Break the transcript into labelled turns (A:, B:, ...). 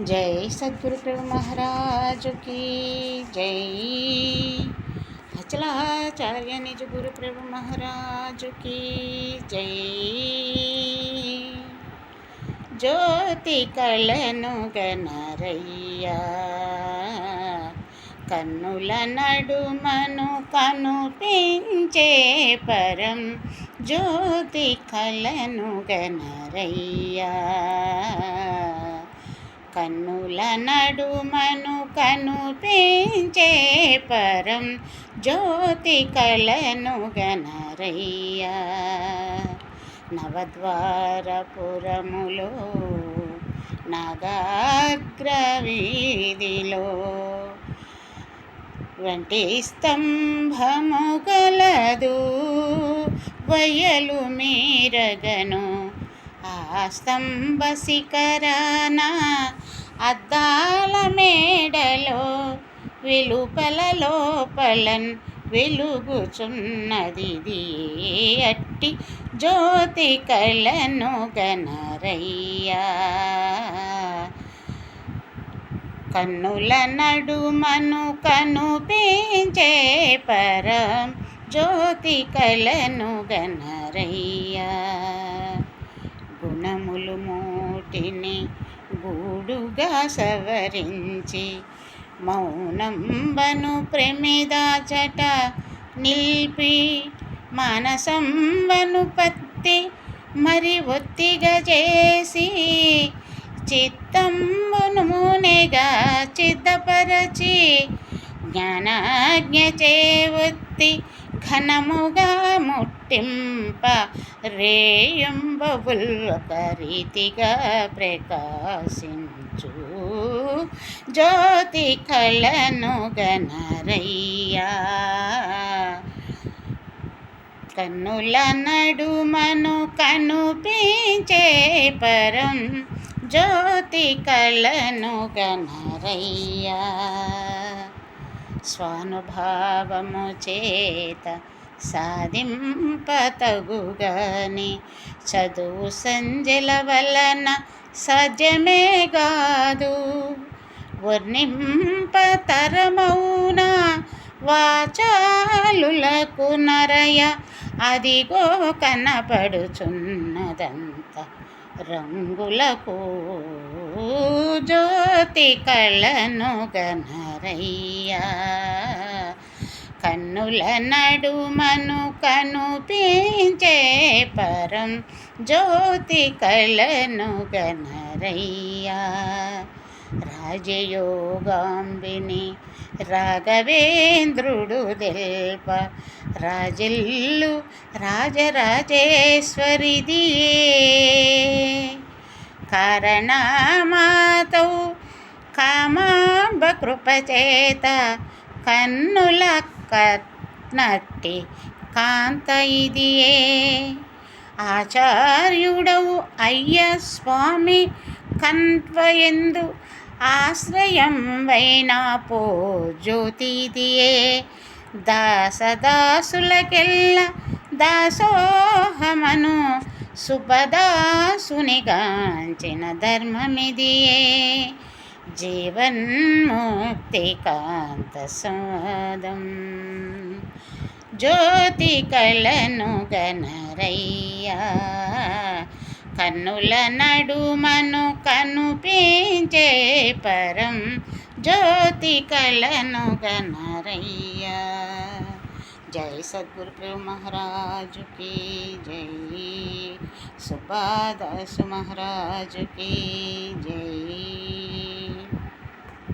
A: జై సద్గురు ప్రభు మహారాజు జై. అచలాచార్య నిజ గురు ప్రభు మహారాజు జై. జ్యోతి కళను గనరయ్యా కన్నుల నడుమను కను పెంచే పరం జ్యోతి కళను గనరయ్యా. కన్నుల నడుమను కనుపించే పరం జ్యోతి కలను గనరయ్యా. నవద్వారపురములో నగాగ్ర వీధిలో వంటి స్తంభము కలదు వయలు మీరగను ఆ స్తంభ శిఖరాన అద్దాల మేడలో వెలుపల లోపలన్ వెలుగుచున్నది అట్టి జ్యోతి కళను గనరయ్యా. కన్నుల నడుమను కనుపించే పరం జ్యోతి కళను గనరయ్యా. గుణములు మూటిని గూడుగా సవరించి మౌనంబను ప్రమిదాచట నిల్పి మానసంబను పత్తి మరి ఒత్తిగా చేసి చిత్తంబును మునెగా చిత్తపరచి జ్ఞానాజ్ఞ చేవత్తి ఘనముగా ముట్టింప రేయంబుల్ ఒక రీతిగా ప్రకాశించు. జ్యోతి కళను గనరయ్యా కన్నుల నడుమను కనుపించే పరం. జ్యోతి కళను గనరయ్యా. స్వానుభావము చేత సాధింపతగుగాని చదువు సంజల వలన సజమే కాదు. వర్ణింపతరమౌన వాచాలులకు నరయ అదిగో కనపడుచున్నదంత. రంగులకు జ్యోతి కళను గనరయ్యా. కన్నుల నడుమను కనుపించే పరం జ్యోతి కళను గనరయ్యా. రాజయోగాంబిని రాఘవేంద్రుడు దెల్ప రాజల్లు రాజరాజేశ్వరిదియే కారణమాతౌ కామాంబ కృపచేత కన్నుల కట్నట్టి కాంత ఇదియే. ఆచార్యుడవు అయ్య స్వామి కన్వయందు ఆశ్రయం వైనా పో జ్యోతిదియే. దాసదాసులకెల్ల దాసోహమను సుపదాసునిగాంచిన ధర్మమిదియే జీవన్ముక్తి కాంత సాదం జ్యోతి కళను గనరయ్యా కన్నుల నడుమను కనుపించే పరం జ్యోతి కళను గనరయ్యా జై సద్గురు ప్రభు మహారాజు की జై సుపాదాసు మహారాజు की జై